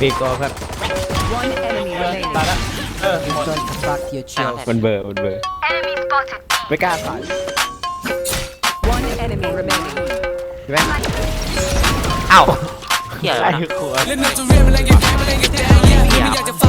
ปีกตัวครับตายละเออมดนเบอร์บนเบอร์ไม่กล้าขายใช่ไหมอ้าว เกี่ยอะไร เล่นหนังจะเรียนมาเล่นกักมาเล่นกัแดงเนี่ไม่อยากจะ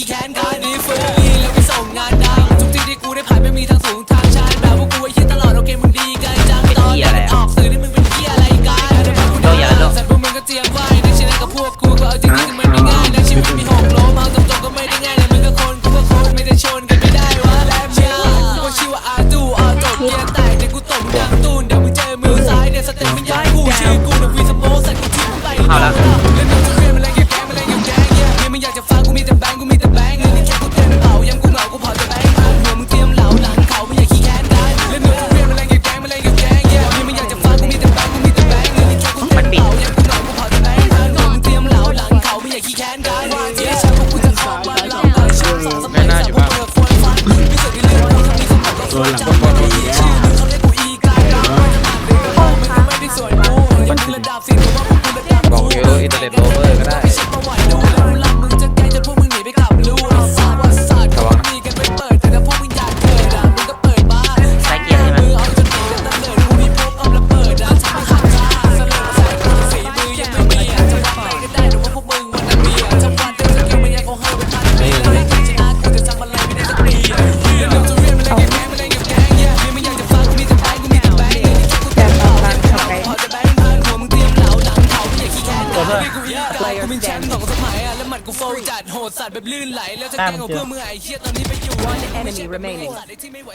ขี้แค้นการดีฟื้นดีแล้วไปส่งงานได้ทุกที่ที่กูได้ผ่านไม่มีทางสูงทางชันแบบว่ากูไอ้เหี้ยตลอดโอเคมึงดีกันจังตอนนั้นออกสื่อนี่มึงเป็นเหี้ยอะไรกันแต่พวกกูเดินแต่พวกมึงก็เจียมไว้ในชีวิตกับพวกกูก็เอาจริงจริงมันไม่ง่ายนะชีวิตมีหกล้มเอาตรงๆก็ไม่ได้ง่ายเลยมึงก็คนกูก็คนไม่ได้ชนกันไม่ได้วะแล้วเชียร์กูชื่อว่าอาตูอาตบเกียร์แต่เกูตบดังตูนเดี๋ยวมึงเจอมือซ้ายเดี๋ยวสเต็ปมึงย้ายกูชื่อกูเอะวีสโมสัตว์กูทิ้งไปเละ ไม่น่าอยู่บ้างตัวหลังก็พอดีบอกเยอะอินเทอร์เน็ตโล กนของสมัยอะแล้วมันกูโฟจัดโหดสัตว์แบบลื่นไหลแล้วจะแกงเอาเพื่อมือไอ้เฮียตอนนี้ไปอยู่ One enemy remaining ไหว